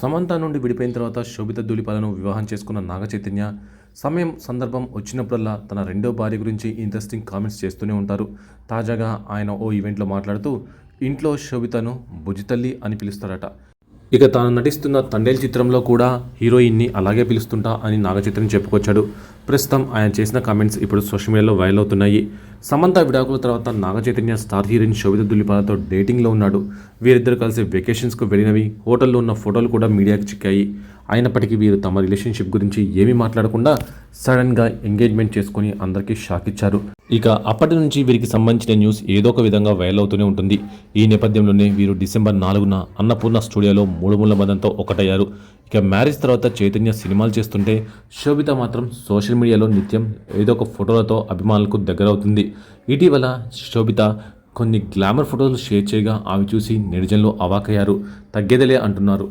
సమంత నుండి విడిపోయిన తర్వాత శోభిత ధూళిపాలను వివాహం చేసుకున్న నాగచైతన్య సమయం సందర్భం వచ్చినప్పుడల్లా తన రెండో భార్య గురించి ఇంట్రెస్టింగ్ కామెంట్స్ చేస్తూనే ఉంటారు. తాజాగా ఆయన ఓ ఈవెంట్లో మాట్లాడుతూ ఇంట్లో శోభితను భుజితల్లి అని పిలుస్తారట. ఇక తాను నటిస్తున్న తండేల్ చిత్రంలో కూడా హీరోయిన్ని అలాగే పిలుస్తుంటా అని నాగచైతన్య చెప్పుకొచ్చాడు. ప్రస్తుతం ఆయన చేసిన కామెంట్స్ ఇప్పుడు సోషల్ మీడియాలో వైరల్ అవుతున్నాయి. సమంత విడాకుల తర్వాత నాగచైతన్య స్టార్ హీరోయిన్ శోభిత దులిపాలతో డేటింగ్లో ఉన్నాడు. వీరిద్దరు కలిసి వెకేషన్స్కు వెళ్ళినవి హోటల్లో ఉన్న ఫోటోలు కూడా మీడియాకి చిక్కాయి. అయినప్పటికీ వీరు తమ రిలేషన్షిప్ గురించి ఏమీ మాట్లాడకుండా సడన్గా ఎంగేజ్మెంట్ చేసుకుని అందరికీ షాక్ ఇచ్చారు. ఇక అప్పటి నుంచి వీరికి సంబంధించిన న్యూస్ ఏదో ఒక విధంగా వైరల్ అవుతూనే ఉంటుంది. ఈ నేపథ్యంలోనే వీరు డిసెంబర్ నాలుగున అన్నపూర్ణ స్టూడియోలో మూడు ముళ్ళ మదంతో ఒకటయ్యారు. ఇక మ్యారేజ్ తర్వాత చైతన్య సినిమాలు చేస్తుంటే శోభిత మాత్రం సోషల్ మీడియాలో నిత్యం ఏదో ఒక ఫోటోలతో అభిమానులకు దగ్గరవుతుంది. ఇటీవల శోభిత కొన్ని గ్లామర్ ఫోటోలు షేర్ చేయగా అవి చూసి నెటిజన్లు అవాకయ్యారు తగ్గేదిలే అంటున్నారు.